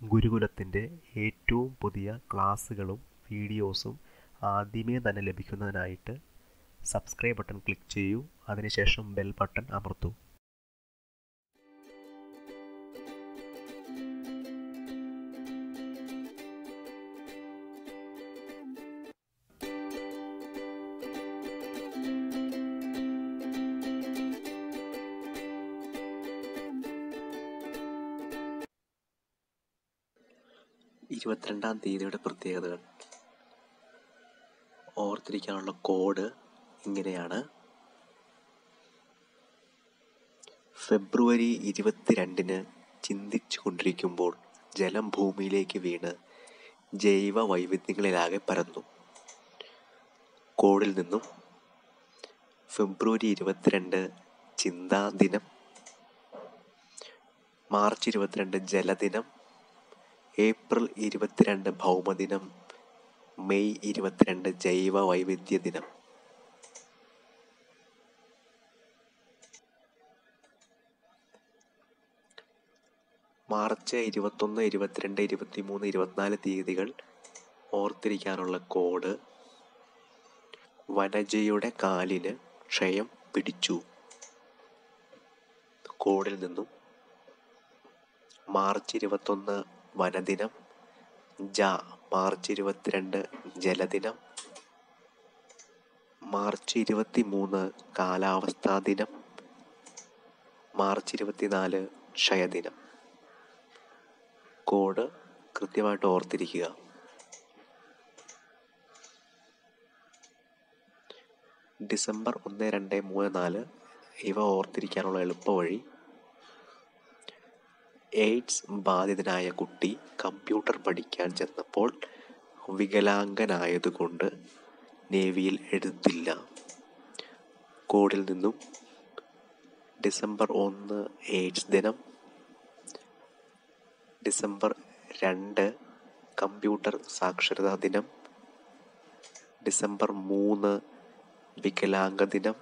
ഗുരുകുലത്തിന്റെ ഏറ്റവും പുതിയ ക്ലാസ്സുകളും വീഡിയോസും ആദ്യമേ തന്നെ ലഭിക്കുന്നതിനായിട്ട് സബ്സ്ക്രൈബ് ബട്ടൺ ക്ലിക്ക് ചെയ്യൂ. അതിനുശേഷം ബെൽ ബട്ടൺ അമർത്തൂ. ഇരുപത്തിരണ്ടാം തീയതിയുടെ പ്രത്യേകതകൾ. ഓർത്തിരിക്കാനുള്ള കോഡ് ഇങ്ങനെയാണ്. ഫെബ്രുവരി ഇരുപത്തിരണ്ടിന് ചിന്തിച്ചു കൊണ്ടിരിക്കുമ്പോൾ ജലം ഭൂമിയിലേക്ക് വീണ് ജൈവ വൈവിധ്യങ്ങളിലാകെ പരന്നു. കോഡിൽ നിന്നും ഫെബ്രുവരി ഇരുപത്തിരണ്ട് ചിന്താ ദിനം മാർച്ച് ഇരുപത്തിരണ്ട് ജലദിനം ഏപ്രിൽ ഇരുപത്തിരണ്ട് ഭൗമദിനം മെയ് ഇരുപത്തിരണ്ട് ജൈവ വൈവിധ്യ ദിനം മാർച്ച് ഇരുപത്തൊന്ന് ഇരുപത്തിരണ്ട് ഇരുപത്തിമൂന്ന് ഇരുപത്തിനാല് തീയതികൾ ഓർത്തിരിക്കാനുള്ള കോഡ് വനജയുടെ കാലിന് ക്ഷയം പിടിച്ചു. കോഡിൽ നിന്നും മാർച്ച് ഇരുപത്തൊന്ന് വനദിനം ജ മാർച്ച് ഇരുപത്തിരണ്ട് ജലദിനം മാർച്ച് ഇരുപത്തി മൂന്ന് കാലാവസ്ഥാ ദിനം മാർച്ച് ഇരുപത്തിനാല് ക്ഷയദിനം. കോഡ് കൃത്യമായിട്ട് ഓർത്തിരിക്കുക. ഡിസംബർ ഒന്ന് രണ്ട് മൂന്ന് നാല് ഇവ ഓർത്തിരിക്കാനുള്ള എളുപ്പവഴി എയ്ഡ്സ് ബാധിതനായ കുട്ടി കമ്പ്യൂട്ടർ പഠിക്കാൻ ചെന്നപ്പോൾ വികലാംഗനായതുകൊണ്ട് നേവിയിൽ എഴുത്തില്ല കോഡിൽ നിന്നും ഡിസംബർ ഒന്ന് എയ്ഡ്സ് ദിനം ഡിസംബർ രണ്ട് കമ്പ്യൂട്ടർ സാക്ഷരതാ ദിനം ഡിസംബർ മൂന്ന് വികലാംഗ ദിനം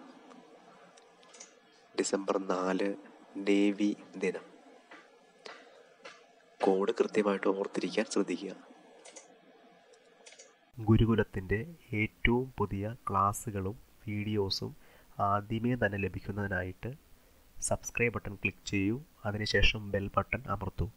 ഡിസംബർ നാല് നേവി ദിനം. കോഡ് കൃത്യമായിട്ട് ഓർത്തിരിക്കാൻ ശ്രദ്ധിക്കുക. ഗുരുകുലത്തിന്റെ ഏറ്റവും പുതിയ ക്ലാസ്സുകളും വീഡിയോസും ആദ്യമേ തന്നെ ലഭിക്കുന്നതിനായിട്ട് സബ്സ്ക്രൈബ് ബട്ടൺ ക്ലിക്ക് ചെയ്യൂ. അതിനുശേഷം ബെൽ ബട്ടൺ അമർത്തൂ.